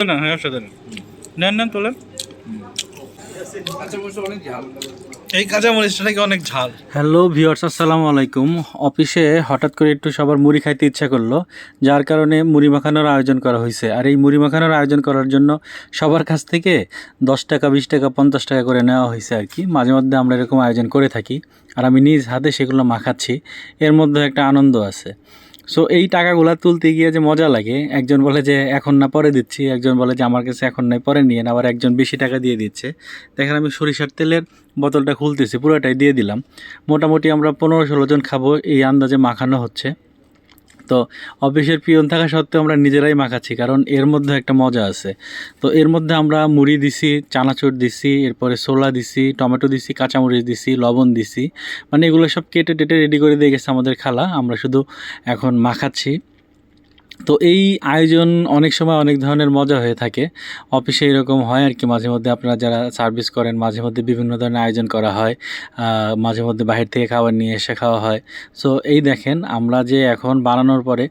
হ্যাঁ ঝাল। Hello viewers, আসসালামু আলাইকুম। অফিসে হঠাৎ করে একটু সবার মুড়ি খাইতে ইচ্ছা করল, যার কারণে মুড়ি মাখানোর আয়োজন করা হয়েছে। আর এই মুড়ি মাখানোর আয়োজন করার জন্য সবার কাছ থেকে দশ টাকা, বিশ টাকা, পঞ্চাশ টাকা করে নেওয়া হয়েছে আর কি। মাঝে মধ্যে আমরা এরকম আয়োজন করে থাকি, আর আমি নিজ হাতে সেগুলো মাখাচ্ছি। এর মধ্যে একটা আনন্দ আছে। সো এই টাকাগুলো তুলতে গিয়ে যে মজা লাগে, একজন বলে যে, এখন না, পরে দিচ্ছি। একজন বলে যে, আমার কাছে এখন নাই, পরে নিয়ে আবার একজন বেশি টাকা দিয়ে দিচ্ছে। দেখেন আমি সরিষার তেলের বোতলটা খুলতেছি, পুরোটাই দিয়ে দিলাম। মোটামুটি আমরা পনেরো ষোলো জন খাব, এই আন্দাজে মাখানো হচ্ছে। তো অফিসের পিয়ন থাকা সত্ত্বেও আমরা নিজেরাই মাখাচ্ছি, কারণ এর মধ্যে একটা মজা আছে। তো এর মধ্যে আমরা মুড়ি দিছি, চানাচুর দিছি, এরপরে ছোলা দিছি, টমেটো দিছি, কাঁচামরিচ দিছি, লবণ দিছি। মানে এগুলো সব কেটে টেটে রেডি করে দিয়ে গেছে আমাদের খালা। আমরা শুধু এখন মাখাচ্ছি। তো এই আয়োজন অনেক সময় অনেক ধরনের মজা হয়ে থাকে। অফিসে এরকম হয় আর কি, মাঝে মধ্যে আপনারা যারা সার্ভিস করেন, মাঝে মধ্যে বিভিন্ন ধরনের আয়োজন করা হয়। মাঝে মধ্যে বাহির থেকে খাবার নিয়ে এসে খাওয়া হয়। সো এই দেখেন, আমরা যে এখন বানানোর পরে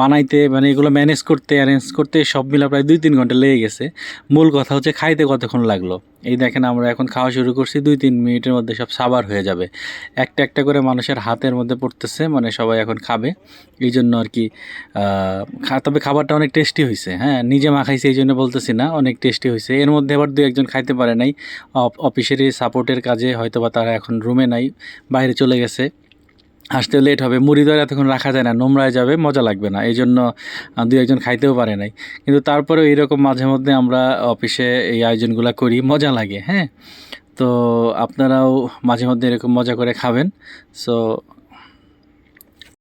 বানাইতে মানে এগুলো ম্যানেজ করতে অ্যারেঞ্জ করতে সব মিলে প্রায় দুই তিন ঘণ্টা লেগে গেছে। মূল কথা হচ্ছে খাইতে কতক্ষণ লাগল? এই দেখেন আমরা এখন খাওয়া শুরু করছি, দুই তিন মিনিটের মধ্যে সব সাবার হয়ে যাবে। একটা একটা করে মানুষের হাতের মধ্যে পড়তেছে মানে সবাই এখন খাবে। এই জন্য আর কি তবে খাবারটা অনেক টেস্টি হয়েছে হ্যাঁ? নিজে মাখাইছে এই জন্য বলতেছি না, অনেক টেস্টি হয়েছে এর মধ্যে আবার দু একজন খাইতে পারে নাই। অফ- অফিসেরই সাপোর্টের কাজে হয়তো বা তারা এখন রুমে নাই, বাইরে চলে গেছে। আসতে লেট হবে। মুড়ি দর এতক্ষণ রাখা যায় না, নোংরায় যাবে, মজা লাগবে না। এই জন্য দু একজন খাইতেও পারে নাই। কিন্তু তারপরেও এইরকম মাঝে মধ্যে আমরা অফিসে এই আয়োজনগুলো করি, মজা লাগে হ্যাঁ? তো আপনারাও মাঝে মধ্যে এরকম মজা করে খাবেন। সো